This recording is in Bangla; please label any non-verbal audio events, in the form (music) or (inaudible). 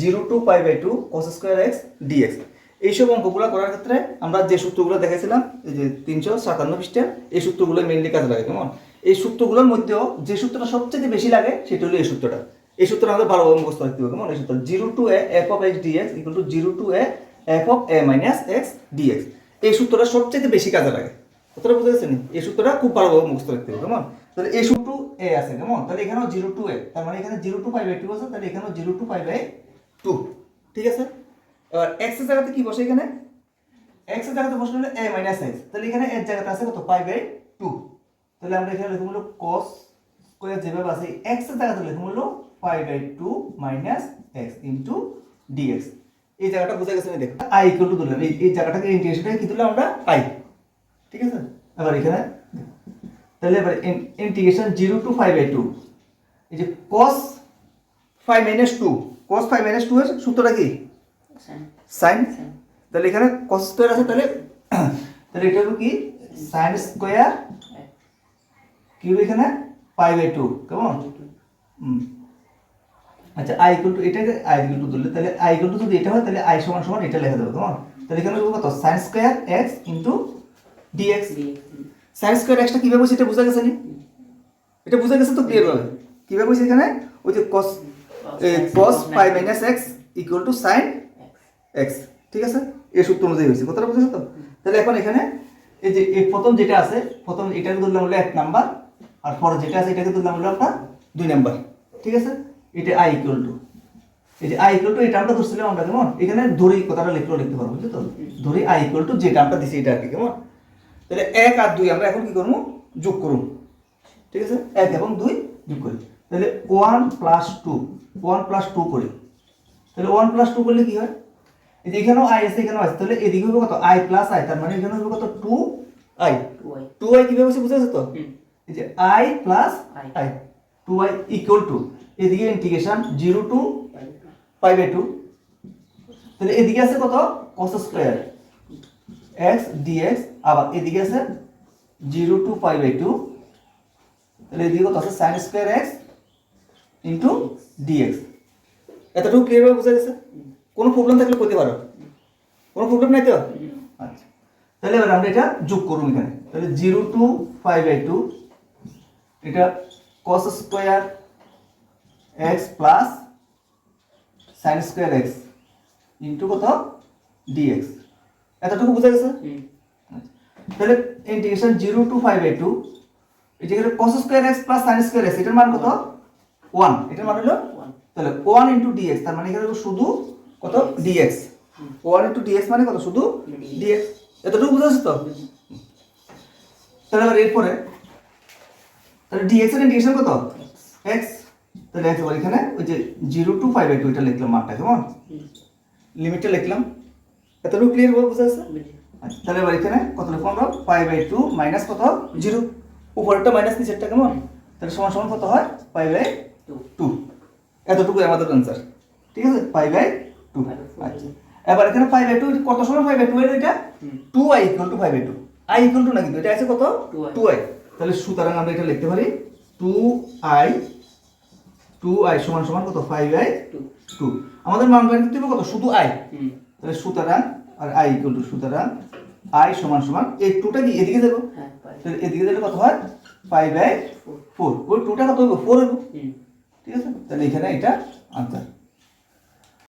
জিরো টু টু স্কোয়ার করার ক্ষেত্রে আমরা যে যে তিনশো সাতান্ন এই সূত্রগুলো মেনলি কাজে লাগে, কেমন? এই সূত্রগুলোর মধ্যেও যে সূত্রটা সবচেয়ে বেশি লাগে, সেটা হলো এই সূত্রটা। এই হবে, কেমন? সূত্র zero F of two zero to F of a x dx এই সূত্রটা সবচেয়ে বেশি কাজে লাগে। কতটা বুঝতে পারছেন? এই সূত্রটা খুব ভালোভাবে মুখস্থ রাখতে হবে, কেমন? তাহলে এই সূত্র এ আছে, কেমন? তাহলে এখানেও জিরো টু এ তার মানে এখানে zero to pi by two আছে, তাহলে এখানেও zero to pi by two ঠিক আছে? এবার এক্সের জায়গাতে কি বসে এখানে? এক্সের জায়গাতে বসলে এ মাইনাস এক্স তাহলে এখানে এর জায়গাতে আছে কত? পাই বাই টু তাহলে আমরা এখানে লিখব হলো কস স্কোয়ার যেভাবে আছে এক্সের জায়গাতে লিখব হলো pi by two minus x into dx এই জায়গাটা বুঝা গেছে না দেখো? আই ইকুয়াল টু দিলাম এই জায়গাটাকে ইন্টিগ্রেশনটাকে কি দিলাম আমরা? আই ঠিক আছে? এবার এখানে তাহলে এবার integration zero to five by two এই যে cos five minus two cos five minus two এর সূত্রটা কি? সাইন তাহলে এখানে কস স্কোয়ার আছে তাহলে (clears throat) তাহলে এটা হলো কি? সাইন স্কোয়ার কি হবে এখানে পাই বাই টু কেমন? আচ্ছা আই ইকুয়াল টু এটাকে আই ইকুয়াল টু ধরলে তাহলে আই ইকুয়াল টু যদি এটা হয় তাহলে আই সমান সমান এটা লেখা দেবো কেমন? তাহলে এখানে কত? Sine square x into dx sine square extra কীভাবে বলছে এটা বোঝা গেছে নি? এটা বোঝা গেছে তো ক্লিয়ার ভাবে। কীভাবে বলছে এখানে? ওই যে cos cos pi minus x equal to sine x ঠিক আছে? এই সূত্র অনুযায়ী হয়েছে। কথাটা বুঝেছ তো? তাহলে এখন এখানে এই যে প্রথম যেটা আছে, প্রথম এটাকে ধরলাম হলো এক নাম্বার, আর পরে যেটা আছে, এটাকে ধরলাম হলো আপনার দুই নাম্বার। ঠিক আছে? এটা আই ইকুয়াল টু এই যে আই ইকুয়াল টু এই টার্মটা ধরছিলাম আমরা, কেমন? এখানে ধরি কথাটা লিখলেও লিখতে পারব, বুঝলি তো? ধরি আই ইকুয়াল টু যে টার্মটা দিছি এটা আর কি কেমন? তাহলে এক আর দুই আমরা এখন কি করব? যোগ করুন ঠিক আছে? এক এবং দুই যোগ করি। তাহলে one plus two one plus two করি। তাহলে ওয়ান প্লাস টু করলে কি হয়? এখানেও আই আছে এখানেও আছে। তাহলে এদিকে হবে কত? আই প্লাস আই তার মানে এখানে হবে কত? টু আই টু আই কীভাবে হচ্ছে বুঝে গেছে তো? এই যে I plus I two I equal to এদিকে integration zero to pi by two তাহলে এদিকে আছে কত? কস স্কোয়ার এক্স ডিএক্স আবার এদিকে আছে zero to pi by two, তাহলে এদিকে কত আছে? Sine square x into dx এতটুকু ক্লিয়ারভাবে বোঝা গেছে? কোনো প্রবলেম থাকলে করতে পারো। কোনো প্রবলেম নাই তো? আচ্ছা। তাহলে এবার আমরা এটা যোগ করুন এখানে। তাহলে zero to five by two, এটা cos square x plus sine square x into কত? ডিএক্স এতটুকু বোঝা গেছে। তাহলে integration zero to five by two এটা গেলে cos square x plus sine square x এটার মান কত? ওয়ান এটার মান হলো তাহলে ওয়ান ইন্টু ডিএক্স তার মানে এখানে শুধু কত? ডিএক্স ওয়ান ইন্টু ডিএক্স মানে কত? শুধু ডিএক্স এতটুকু বুঝা যাচ্ছে তো? তাহলে এবার এরপরে তাহলে ডিএক্স এর ইন্টিগ্রেশন কত? এক্স তাহলে এক্স এখানে ওই যে zero to five by two এটা লিখলাম মানটা কেমন? লিমিটটা লিখলাম। এতটুকু ক্লিয়ার বোঝা যাচ্ছে? আচ্ছা, তাহলে এবার এখানে কত আমরা পাই বাই টু মাইনাস কত? জিরো উপরেরটা মাইনাস নিচেরটা কেমন? তাহলে সমান সমান কত হয়? পাই বাই টু এতটুকু আমাদের অ্যান্সার ঠিক আছে? পাই বাই টু আচ্ছা এবার এখানে পাই বাই টু কত সময় পাই বাই টু এর এটা? Two I equal to five by two I equal to না কিন্তু এটা আছে কত? টু আই তাহলে সুতরাং আমরা এটা লিখতে পারি টু আই টু আই সমান সমান কত? ফাইভ আই টু আমাদের মান হবে কত? শুধু আই তাহলে সুতরাং আর আই ইকুয়াল টু সুতরাং আই সমান সমান এই টুটা কি এদিকে দেবো? তাহলে এদিকে দিলে কত হয়? ফাইভ বাই ফোর ওই টুটা কত হবে ফোর হবে ঠিক আছে? তাহলে এখানে এটা আনসার